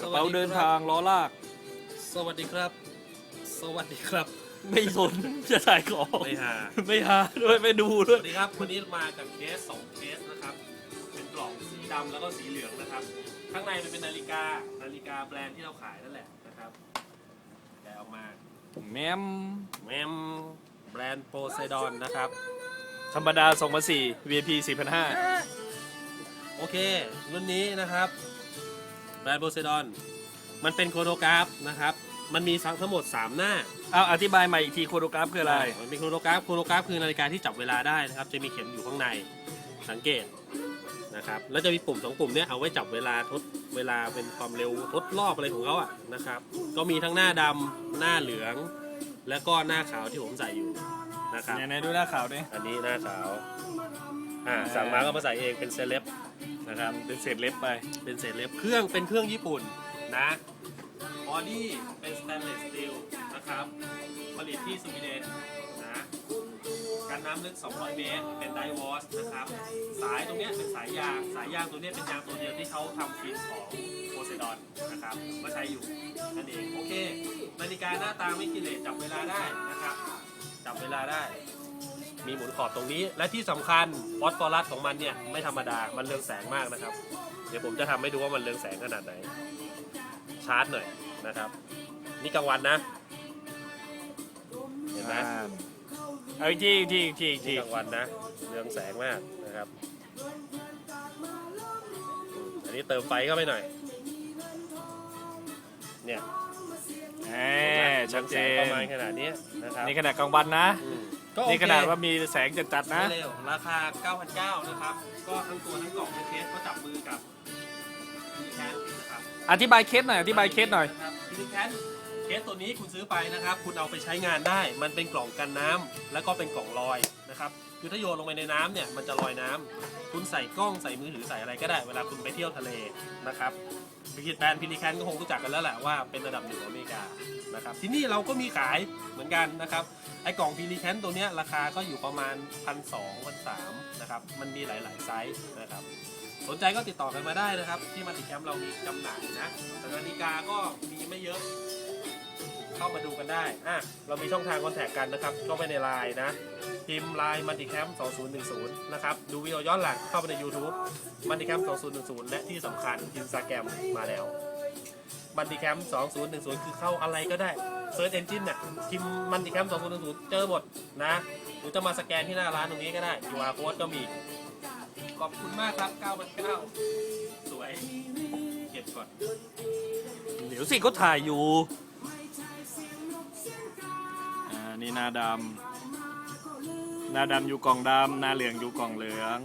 กระเป๋าเดินทางล้อลาก สวัสดีครับ สวัสดีครับ ไม่สนจะถ่ายของไม่หา ไม่หาด้วยไม่ดูสด้วย วัสดีครับ วันนี้มากับเคสสองเคสนะครับ เป็นกล่องสีดำแล้วก็สีเหลืองนะครับ ข้างในมันเป็นนาฬิกา นาฬิกาแบรนด์ที่เราขายนั่นแหละนะครับแกะออกมาแมมแมมแบรนด์โพไซดอนนะครับ ธรรมดา2004 VIP 4,500โอเค รุ่นนี้นะครับ แบรนด์โพไซดอน มันเป็นโครโนกราฟนะครับ มันมีทั้งหมด 3 หน้าเอาอธิบายใหม่อีกทีโคโรกราฟคืออะไร มันเป็นโครโนกราฟ โครโนกราฟคือนาฬิกาที่จับเวลาได้นะครับ จะมีเข็มอยู่ข้างใน สังเกตนะครับ แล้วจะมีปุ่มสองปุ่มเนี้ยเอาไว้จับเวลาทดเวลาเป็นความเร็วทดรอบอะไรของเขาอะนะครับ ก็มีทั้งหน้าดำหน้าเหลือง และก็หน้าขาวที่ผมใส่อยู่นะครับไหนๆดูหน้าขาวดิ อันนี้หน้าขาว อ่าสั่งมาก็มาใส่เองเป็นเซเลบนะครับ เป็นเศษเล็บไปเป็นเศษเล็บเครื่องเป็นเครื่องญี่ปุ่นนะบอดี้เป็นสแตนเลสสตีลนะครับ ผลิตที่สวีเดนนะกันน้ำลึก 200 เมตร เป็นไดวอสนะครับ สายตรงเนี้ยเป็นสายยาง สายยางตัวเนี้ยเป็นยางตัวเดียวที่เขาทำฟินของโพไซดอนนะครับ มาใช้อยู่นั่นเอง โอเค นาฬิกาหน้าตาไม่กิเลสจับเวลาได้นะครับ จับเวลาได้ มีหมุนขอบตรงนี้ และที่สำคัญฟอสฟอรัสของมันเนี่ยไม่ธรรมดา มันเรืองแสงมากนะครับ เดี๋ยวผมจะทำให้ดูว่ามันเรืองแสงขนาดไหน ชาร์จหน่อยนะครับ นี่กลางวันนะ เห็นไหมเอาอีกทีอีกทีอีกทีอีกทีนี่กลางวันนะ เรืองแสงมากนะครับ อันนี้เติมไฟเข้าไปหน่อย เนี่ยแหมชัดเจรืองแสงปนระมาณขนาดนี้นะครับ นี่ขนาดกลางวันนะอืม ก็โอเค นี่ขนาดว่ามีแสงจัดๆนะ เร็วราคา 9,900นะครับ ก็ทั้งตัวทั้งกล่องทั้งเคสก็จับมือกับพีแคนนะครับ อธิบายเคสหน่อย อธิบายเคสหน่อย นะครับพีแคน เคสตัวนี้คุณซื้อไปนะครับ คุณเอาไปใช้งานได้ มันเป็นกล่องกันน้ำแล้วก็เป็นกล่องลอยนะครับคือถ้าโยนลงไปในน้ำเนี่ยมันจะลอยน้ำคุณใส่กล้องใส่มือถือใส่อะไรก็ได้ เวลาคุณไปเที่ยวทะเลนะครับพิแบรนด์พิลิแคนก็คงรู้จักกันแล้วแหละว่าเป็นระดับหนึ่งของอเมริกานะครับที่นี่เราก็มีขายเหมือนกันนะครับไอ้กล่องพิลิแคนตัวเนี้ยราคาก็อยู่ประมาณพันสองพันสามนะครับมันมีหลายๆไซส์นะครับสนใจก็ติดต่อกันมาได้นะครับ ที่มาติแคมป์เรามีจำหน่ายนะแต่นาฬิกาก็มีไม่เยอะ เข้ามาดูกันได้อะเรามีช่องทางคอนแทคกันนะครับก็ไปในไลน์นะพิมพ์ไลน์มั l ติแคมป์2010 นะครับ ดูวิดีโอย้อนหลังเข้าไปใน YouTube มั l ติแคมป์2010 และที่สำคัญอินสตาแกรมมาแล้วมั l ติแคมป์2010 คือเข้าอะไรก็ได้เซิร์ชเอนจินน่ะพิมพ์มั l ติแคมป์2010 เจอหมดนะหรือจะมาสแกนที่หน้าร้านตรงนี้ก็ได้ QR code ก็มี ขอบคุณมากครับ 9,900สวย เก็บก่อน เดี๋ยวสิเขาถ่ายอยู่ นาดำนาดำอยู่กล่องดำนาเหลืองอยู่กล่องเหลือง